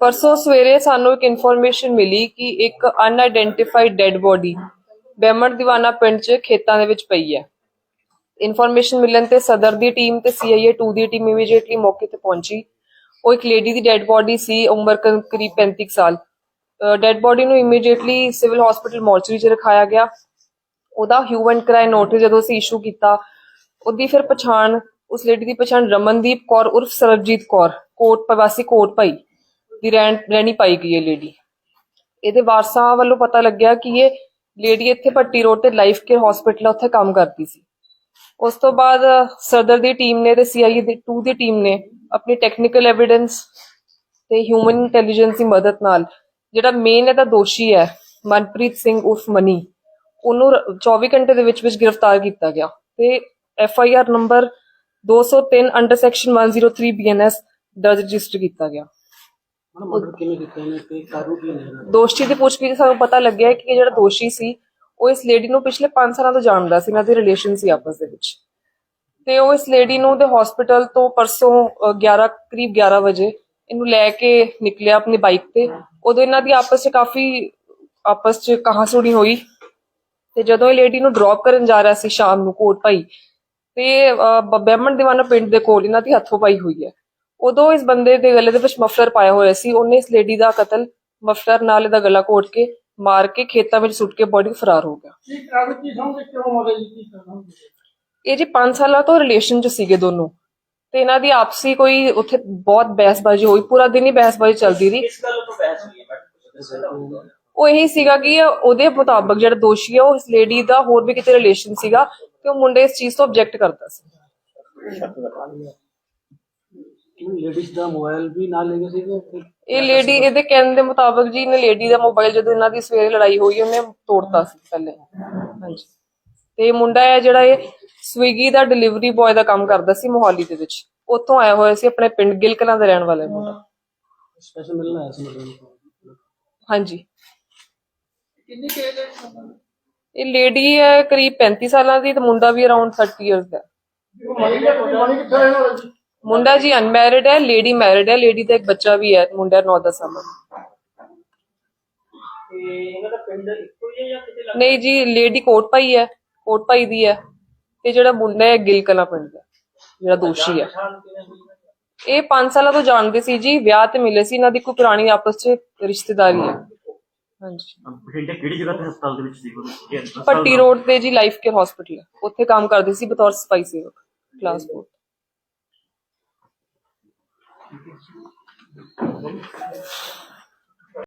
ਪਰਸੋਂ ਸਵੇਰੇ ਸਾਨੂੰ ਇੱਕ ਇਨਫੋਰਮੇਸ਼ਨ ਮਿਲੀ ਕਿ ਇੱਕ ਅਨਆਇਡੈਂਟੀਫਾਈਡ ਡੈੱਡ ਬੋਡੀ ਬੈਮਰ ਦੀਵਾਨਾ ਪਿੰਡ 'ਚ ਖੇਤਾਂ ਦੇ ਵਿੱਚ ਪਈ ਹੈ। ਇਨਫੋਰਮੇਸ਼ਨ ਮਿਲਣ ਤੇ ਸਦਰ ਦੀ ਟੀਮ ਤੇ ਸੀਆਈਏ 2 ਦੀ ਟੀਮ ਇਮੀਡੀਏਟਲੀ ਮੌਕੇ ਤੇ ਪਹੁੰਚੀ। ਉਹ ਇੱਕ ਲੇਡੀ ਦੀ ਡੈੱਡ ਬੋਡੀ ਸੀ, ਉਮਰ ਕਰੀਬ 35 ਸਾਲ। ਡੈੱਡ ਬੋਡੀ ਨੂੰ ਇਮੀਡੀਏਟਲੀ ਸਿਵਲ ਹਸਪੀਟਲ ਮੋਰਚਰੀ 'ਚ ਰਖਾਇਆ ਗਿਆ। ਉਹਦਾ ਹਿਊਮਨ ਕਰਾਈ ਨੋਟਿਸ ਜਦੋਂ ਅਸੀਂ ਇਸ਼ੂ ਕੀਤਾ, ਉਹਦੀ ਫਿਰ ਪਛਾਣ, ਉਸ ਲੇਡੀ ਦੀ ਪਛਾਣ ਰਮਨਦੀਪ ਕੌਰ ਉਰਫ ਸਰਬਜੀਤ ਕੌਰ, ਕੋਟ, ਪ੍ਰਵਾਸੀ ਕੋਟ ਭਾਈ। ਦੀ ਰਹਿਣ, ਰਹਿਣੀ ਪਾਈ ਗਈ ਹੈ ਲੇਡੀ ਇਹਦੇ ਵਾਰਸਾਂ ਵੱਲੋਂ ਪਤਾ ਲੱਗਿਆ ਕਿ ਇਹ ਲੇਡੀ ਇੱਥੇ ਪੱਟੀ ਰੋਡ ਤੇ ਲਾਈਫ ਕੇਅਰ ਹਸਪੀਟਲ ਉੱਥੇ ਕੰਮ ਕਰਦੀ ਸੀ। ਉਸ ਤੋਂ ਬਾਅਦ ਸਦਰ ਦੀ ਟੀਮ ਨੇ ਤੇ ਸੀਆਈਏ ਦੀ 2 ਦੀ ਟੀਮ ਨੇ ਆਪਣੀ ਟੈਕਨੀਕਲ ਐਵੀਡੈਂਸ ਤੇ ਹਿਊਮਨ ਇੰਟੈਲੀਜੈਂਸ ਦੀ ਮਦਦ ਨਾਲ, ਜਿਹੜਾ ਮੇਨ ਇਹਦਾ ਦੋਸ਼ੀ ਹੈ, ਮਨਪ੍ਰੀਤ ਸਿੰਘ ਉਰਫ ਮਨੀ, ਉਹਨੂੰ ਰ- 24 ਘੰਟੇ ਦੇ ਵਿੱਚ ਵਿੱਚ ਗ੍ਰਿਫਤਾਰ ਕੀਤਾ ਗਿਆ। ਤੇ F I R number 203 under section 103 BNS ਦਰਜ ਰਜਿਸਟਰ ਕੀਤਾ ਗਿਆ। ਦੋਸ਼ੀ ਦੀ ਪੁੱਛਗਿੱਛ ਸਾਨੂੰ ਪਤਾ ਲੱਗਿਆ ਕਿ ਜਿਹੜਾ ਦੋਸ਼ੀ ਸੀ ਉਹ ਇਸ ਲੇਡੀ ਨੂੰ ਪਿਛਲੇ 5 ਸਾਲਾਂ ਤੋਂ ਜਾਣਦਾ ਸੀ ਇਹਨਾਂ ਦੇ ਰਿਲੇਸ਼ਨ ਸੀ ਆਪਸ ਦੇ ਵਿੱਚ। ਤੇ ਉਹ ਇਸ ਲੇਡੀ ਨੂੰ ਦੇ ਹਸਪੀਟਲ ਤੋਂ ਪਰਸੋਂ 11 ਕਰੀਬ 11 ਵਜੇ ਇਹਨੂੰ ਲੈ ਕੇ ਨਿਕਲਿਆ ਆਪਣੀ ਬਾਈਕ ਤੇ। ਉਦੋਂ ਇਹਨਾਂ ਦੀ ਆਪਸ 'ਚ ਕਾਫੀ ਆਪਸ 'ਚ ਕਹਾਸੁਣੀ ਹੋਈ। ਤੇ ਜਦੋਂ ਇਹ ਲੇਡੀ ਨੂੰ ਡ੍ਰੌਪ ਕਰਨ ਜਾ ਰਿਹਾ ਸੀ ਸ਼ਾਮ ਨੂੰ ਕੋਟ ਭਾਈ ਤੇ ਅ, ਦੀਵਾਨਾ ਪਿੰਡ ਦੇ ਕੋਲ ਇਹਨਾਂ ਦੀ ਹੱਥੋਂ ਪਾਈ ਹੋਈ ਹੈ। ਉਦੋਂ ਇਸ ਬੰਦੇ ਦੇ ਗਲੇ ਦੇ ਵਿੱਚ ਮਫਲਰ ਪਾਇਆ ਹੋਇਆ ਸੀ। ਉਹਨੇ ਇਸ ਲੇਡੀ ਦਾ ਕਤਲ ਮਫਲਰ ਨਾਲ ਇਹਦਾ ਗਲਾ ਘੋਟ ਕੇ ਮਾਰ ਕੇ ਖੇਤਾਂ ਵਿੱਚ ਸੁੱਟ ਕੇ ਬੋਡੀ ਫਰਾਰ ਹੋ ਗਿਆ। ਕੀ ਕਾਰੂ ਕੀ ਸਮਝ ਕਿਉਂ ਮਾਰੇ ਜੀ ਕੀ ਕਰਨਾ ਇਹ ਜੀ 5 ਸਾਲਾਂ ਤੋਂ ਰਿਲੇਸ਼ਨ 'ਚ ਸੀਗੇ ਦੋਨੋਂ। ਤੇ ਇਹਨਾਂ ਦੀ ਆਪਸੀ ਕੋਈ ਉੱਥੇ ਬਹੁਤ ਬਹਿਸਬਾਜ਼ੀ ਹੋਈ। ਪੂਰਾ ਦਿਨ ਹੀ ਬਹਿਸਬਾਜ਼ੀ ਚੱਲਦੀ ਰਹੀ। ਇਸ ਗੱਲ ਤੋਂ ਬਹਿਸ ਹੋਈ ਹੈ ਬਟ ਉਹ ਇਹੀ ਸੀਗਾ ਕਿ ਉਹਦੇ ਮੁਤਾਬਕ ਜਿਹੜਾ ਦੋਸ਼ੀ ਹੈ ਉਹ ਇਸ ਲੇਡੀ ਦਾ ਹੋਰ ਵੀ ਕਿਤੇ ਰਿਲੇਸ਼ਨ ਸੀਗਾ ਤੇ ਉਹ ਮੁੰਡੇ ਇਸ ਚੀਜ਼ ਤੋਂ ਆਬਜੈਕਟ ਕਰਦਾ ਸੀ। ਲੇਡੀਜ਼ ਦਾ ਮੋਬਾਈਲ ਵੀ ਨਾਲ ਲੈ ਗਏ ਸੀਗੇ ਤੇ ਇਹ ਲੇਡੀ ਇਹਦੇ ਕਹਿਣ ਦੇ ਮੁਤਾਬਕ ਜੀ ਇਹਨੇ ਲੇਡੀ ਦਾ ਮੋਬਾਈਲ ਜਦੋਂ ਇਹਨਾਂ ਦੀ ਸਵੇਰੇ ਲੜਾਈ ਹੋਈ ਉਹਨੇ ਤੋੜਤਾ ਸੀ ਪਹਿਲੇ। ਹਾਂਜੀ। ਤੇ ਇਹ ਮੁੰਡਾ ਹੈ ਜਿਹੜਾ ਇਹ ਸਵੀਗੀ ਦਾ ਡਿਲੀਵਰੀ ਬॉय ਦਾ ਕੰਮ ਕਰਦਾ ਸੀ ਮੋਹਾਲੀ ਦੇ ਵਿੱਚ। ਉੱਥੋਂ ਆਇਆ ਹੋਇਆ ਸੀ ਆਪਣੇ ਪਿੰਡ ਗਿਲਕਲਾਂ ਦਾ ਰਹਿਣ ਵਾਲਾ ਹੈ ਮੁੰਡਾ। ਸਪੈਸ਼ਲ ਮਿਲਣ ਆਇਆ ਸੀ ਮਤਲਬ ਹਾਂਜੀ। ਕਿੰਨੀ ਕੇਜ ਹੈ ਇਹ ਲੇਡੀ ਹੈ ਕਰੀਬ 35 ਸਾਲਾਂ ਦੀ ਤੇ ਮੁੰਡਾ ਵੀ ਅਰਾਊਂਡ 30 ਇਅਰਸ ਦਾ ਹੈ। ਮਣੀ ਕਿੱਥੇ ਰਹਿਣ ਵਾਲਾ ਜੀ? ਮੁੰਡਾ ਜੀ ਅਨਮੈਰਿਡ ਹੈ ਲੇਡੀ ਮੈਰਿਡ ਹੈ ਲੇਡੀ ਦਾ ਇੱਕ ਬੱਚਾ ਵੀ ਹੈ ਮੁੰਡਾ 9-10 ਸਾਲਾਂ ਦਾ। ਤੇ ਇਹਨਾਂ ਦਾ ਪਿੰਡ ਇੱਕੋ ਹੀ ਹੈ ਜਾਂ ਕਿਤੇ ਲੱਗ ਨਹੀਂ ਜੀ ਲੇਡੀ ਕੋਟ ਪਾਈ ਹੈ ਕੋਟ ਪਾਈ ਦੀ ਹੈ। ਤੇ ਜਿਹੜਾ ਮੁੰਡਾ ਹੈ ਗਿਲ ਕਲਾਂ ਪਿੰਡ ਦਾ ਜਿਹੜਾ ਦੋਸ਼ੀ ਹੈ। ਪਛਾਣ ਕਿਵੇਂ ਹੋਈ ਇਹਨਾਂ ਦੀ? ਇਹ 5 ਸਾਲਾਂ ਤੋਂ ਜਾਣਦੇ ਸੀ ਜੀ ਵਿਆਹ ਤੇ ਮਿਲੇ ਸੀ ਇਹਨਾਂ ਦੀ ਕੋਈ ਪੁਰਾਣੀ ਆਪਸ 'ਚ ਰਿਸ਼ਤੇਦਾਰੀ ਹੈ। ਹਾਂਜੀ। ਬਠਿੰਡੇ ਕਿਹੜੀ ਜਗ੍ਹਾ ਤੇ ਹਸਪਤਾਲ ਦੇ ਵਿੱਚ ਸੀ? ਉਹ? ਇਹ ਹਸਪਤਾਲ ਪੱਟੀ ਰੋਡ ਤੇ ਜੀ ਲਾਈਫ ਕੇਅਰ ਹਸਪੀਟਲ ਹੈ। ਉੱਥੇ ਕੰਮ ਕਰਦੇ ਸੀ ਬਤੌਰ ਸਫ਼ਾਈ ਸੇਵਕ ਕਲਾਸ 4どうですか?